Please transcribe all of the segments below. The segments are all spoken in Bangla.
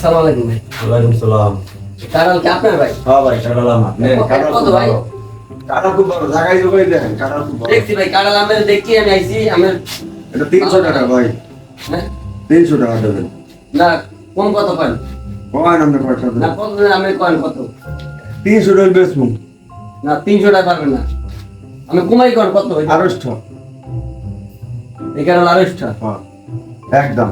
আসসালামু আলাইকুম ভাই। ওয়ালাইকুম সালাম। কি আপনার ভাই? হ্যাঁ ভাই কাটাল আমার। নে কত- কাটাল কত ভাই? কাটাল খুব ভালো জায়গায় জোগাই কাটাল খুব দেখছি ভাই আমি দেখছি আমি আইছি আমি এটা তিনশো টাকা ভাই। হ্যাঁ? তিনশো টাকা দেবেন। না কোন কত পান আপনি পয়সা না কত আমি কয়েন কত? তিনশো টাকা বেচবুন না তিনশো টাকা পারবেন না। আমি কুমাই কর কত এই কারণ আড়াইশটা হ্যাঁ একদম।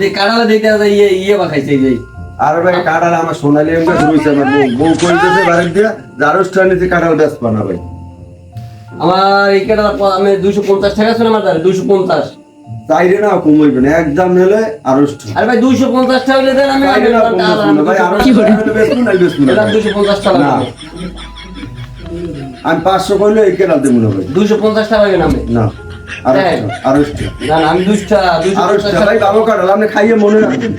দেখতে ইয়ে ইয়ে বাখাইছে এই আর ভাই কাটাল আমার সোনালি এমনি রয়েছে আমার বউ বউ করে দিয়েছে বাড়ির দিয়ে যে আড়াইশো টাকা নিতে কাটাল ভাই আমার এই কাটা আমি পঞ্চাশ টাকা শুনে আমার দুইশো পঞ্চাশ। চাইরে না কমাইবে না একদম হলে আড়াইশো আরে ভাই দুইশো পঞ্চাশ টাকা হলে দেন আমি না না ভাই না না পঞ্চাশ টাকা না। পাঁচশো করলে এই কেনাল দেবো না ভাই। দুইশো পঞ্চাশ টাকা নামে। না। আমি ভাই বাবু কাটাল আপনি খাইয়ে মনে রাখবেন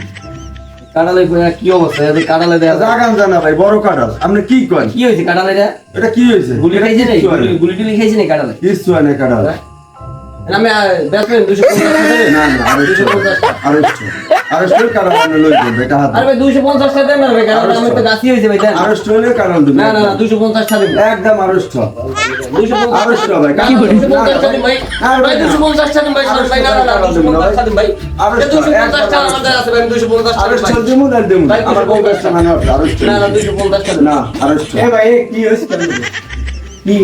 কাটালে কি অবস্থা? এই কাটালে দেয়া জাগান জানা ভাই বড় কাটাল আপনি কি করেন? কি হয়েছে কাটালে? এটা কি হয়েছে? গুলি খাইছে নেই হয়। গুলি টুলি খাইছে নেই কাটালে কিচ্ছু হয় না কাটাল আমি ব্যস্ত দেবেন? না না আড়াইশো দুইশো লই এটা হাত আরে টাকা দেন না ভাই কাটালে আমি তো গাছি হয়েছে ভাই দেন। না না না টাকা একদম টাকা আর টাকা না না টাকা টাকা আমাদের আছে টাকা আমার বউ ব্যস্ত না না টাকা এ কি?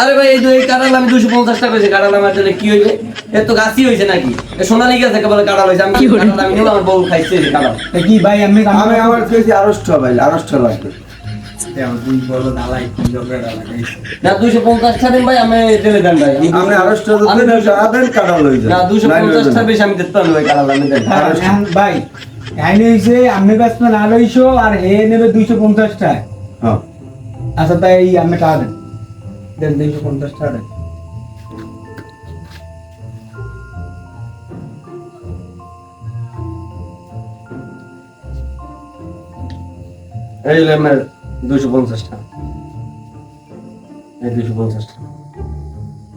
আরে ভাই এই যে কাঁঠাল আমি দুশো পঞ্চাশ টাকা হয়েছে কাঁঠাল আমার জন্য কি হইবে এর তো গাছই হয়েছে নাকি? এ সোনালি গাছ একেবারে কাঁঠাল হয়েছে আমি কাঁঠাল আমি নিলাম আমার বউ খাইছে এই কাঁঠাল। কি ভাই আমি আমি আমার কেজি আড়াইশো ভাই আড়াইশো লাগবে কি না দুশো দিন ভাই আমি দিলে দেন ভাই। আমি কাটাল হয়ে না দুশো টাকা বেশি আমি দিতে পারব ভাই আমি দেন। হ্যাঁ, ভাই হয়েছে আমি আড়াইশো আর হে নেবে দুইশো পঞ্চাশ টাকা হ্যাঁ। আচ্ছা তাই আমি টাকা দেন। দেন দুইশো পঞ্চাশ টাকা দেন। এই হলো আমার দুশো পঞ্চাশ টাকা এই দুশো পঞ্চাশ টাকা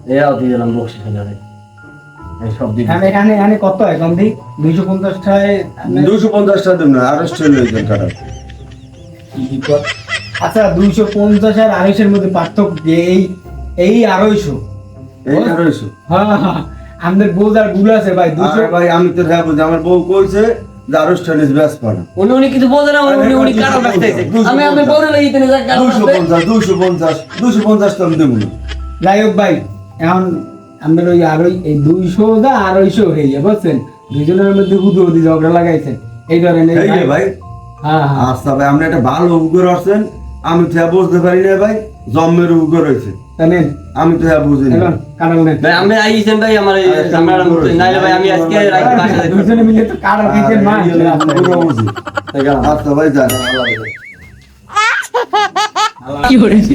এই আও দিয়ে দিলাম বক্সি খেলে এই সব দিয়ে এখানে এখানে এখানে কত হয় কম দিই দুইশো পঞ্চাশ টাকায় দুশো পঞ্চাশ টাকা দেবেন না আড়াইশো লই যান কাটাল কি কর- আচ্ছা দুইশো পঞ্চাশ আর আড়াইশোর মধ্যে পার্থক্য এই এই আড়াইশো। এই আড়াইশো। হ্যাঁ হ্যাঁ আমাদের বোঝ আরগুলো আছে ভাই দুশো ভাই আমি তো যাব আমার বউ কইছে যে আড়াইশো ব্যাস পানা উনি উনি কিছু বোঝে না উনি উনি উনি রাখতেছে। আমি আমি বলে লাগি তিনি যা কাঁঠাল দুশো রাখতে পঞ্চাশ দুশো পঞ্চাশ দুশো পঞ্চাশ তো আমি দেবো যাই হোক ভাই এখন আমাদের ওই আড়াই এই দুইশো দা আড়াইশো হয়ে যায় বুঝছেন? দুইজনের মধ্যে হুদু হুদি ঝগড়া লাগাইছেন। এই ধরেন এই ভাই। হ্যাঁ হ্যাঁ। আচ্ছা ভাই আপনি একটা ভালো উপকার আসছেন আমি তো হ্যাঁ বুঝতে পারি না ভাই জন্মের উগ রয়েছে আমি তো হ্যাঁ বুঝি না কারণ ভাই আমি আইছেন ভাই আমার এই আরে, ক্যামেরা নাইলে ভাই আমি আজকে রাখি বাসা দুজনে মিলে তো কাটাল খেয়েছেন মা। আর এই যে পুরো বুঝি। আচ্ছা ভাই যান। কি করেছি